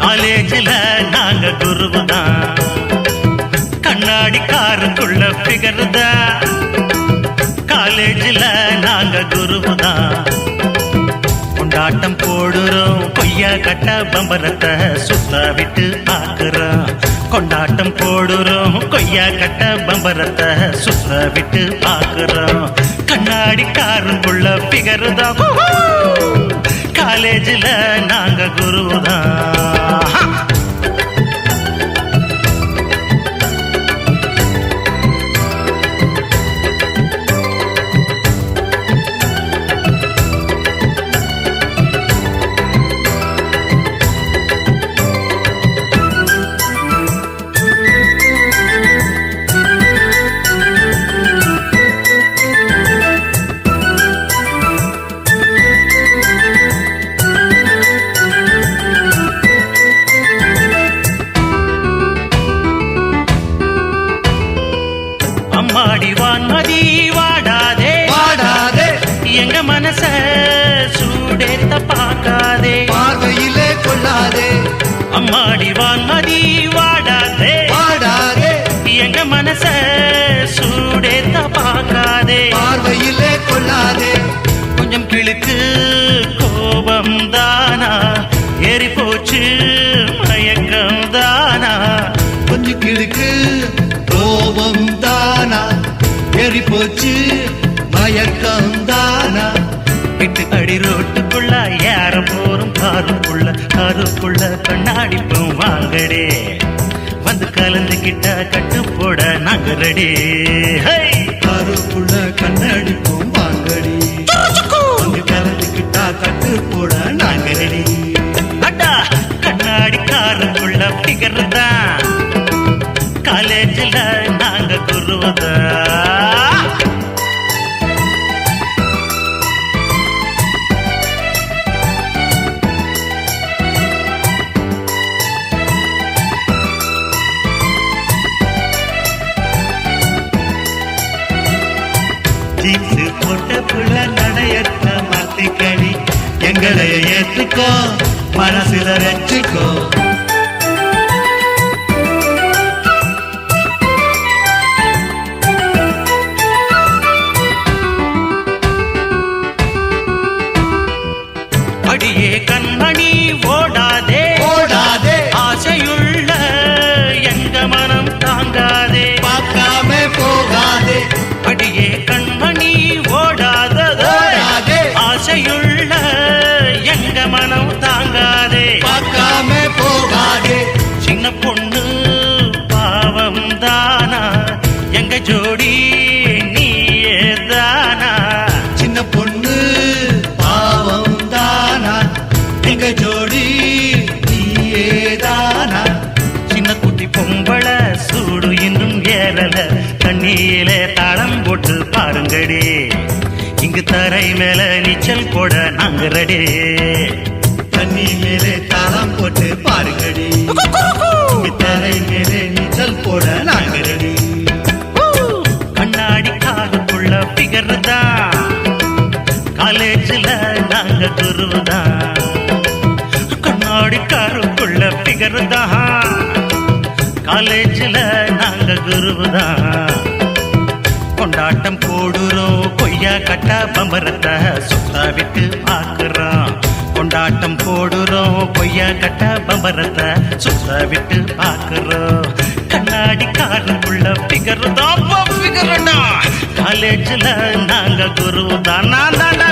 காலேஜில் நாங்க குருவு தான் கண்ணாடி காருக்குள்ள ஃபிகர் தான் காலேஜில் நாங்க குருவு தான் கொண்டாட்டம் போடுறோம் கொய்யா கட்ட பம்பரத்தை சுத்த விட்டு பார்க்குறோம். கொண்டாட்டம் போடுறோம் கொய்யா கட்ட பம்பரத்தை சுத்த விட்டு பார்க்குறோம். கண்ணாடி காருக்குள்ள ஃபிகர் தான் காலேஜில் நாங்கள் குருதான் அம்மாடி வான்மதி வாடாதே. பாடாதே எங்க மனச சூடேத்த பார்க்காதே. பார்வையிலே கொள்ளாதே. அம்மாடி வான்மதி வாடாதே. பாடாதே எங்க மனச சூடேத்த பார்க்காதே. பார்வையிலே கொள்ளாதே. கொஞ்சம் கிழக்கு கோபம் தானா ஏறி போச்சு மயக்கம் தானா கொஞ்சம் கிழக்கு கோபம் தானா எரி போச்சு. மயக்கம் தானா விட்டு அடி ரோட்டுக்குள்ள யார போரும் காருக்குள்ள காருக்குள்ள கண்ணாடி பூம் வாங்கடே. வந்து கலந்துகிட்ட கட்டு போட நாங்க ரெடி கருப்புள்ள கண்ணடிப்போம் வாங்கடி. வந்து கலந்துக்கிட்டா கட்டு போட நாங்க ரெடி அட்டா கண்ணாடி காருக்குள்ள பிகர் தான் காலேஜில் நாங்க குருவதா? ஜீன்ஸு போட்ட புள்ள நடையற்ற மாத்திக்கடி. எங்களைய ஏத்துக்கோ மனசுல வச்சுக்கோ அடியே கண்மணி ஓடாதே. ஓடாதே. ஆசையுள்ள எங்க மனம் தாங்காதே. தாங்காதே. பார்க்காம போகாதே. சின்ன பொண்ணு பாவம் தானா எங்க ஜோடி நீயே தானா? சின்ன பொண்ணு பாவம் தானா எங்க ஜோடி நீயேதானா சின்ன குட்டி பொம்பளை சூடு இன்னும் ஏறல. தண்ணியிலே தாளம் போட்டு பாருங்கடி. இங்கு தரை மேல நீச்சல் போட நாங்க ரெடி தண்ணி மேலே தாளம் போட்டு பாருங்கடி. தரை மேலே நீச்சல் போட நாங்க ரெடி கண்ணாடி காலுக்குள்ள பிகர்றதா? காலேஜில் நாங்க துருவதா கண்ணாடி காருக்குள்ள பிகர்றதா? காலேஜில் நாங்க குருதான் கொண்டாட்டம் போடுறோம் கொய்யா கட்டா பம்பரத்தை. விட்டு பார்க்கிறோம். கண்ணாடி காருக்குள்ள பிகர் தான் பிகர்டா. காலேஜில் நாங்க குரு தான் நான் தாண்டா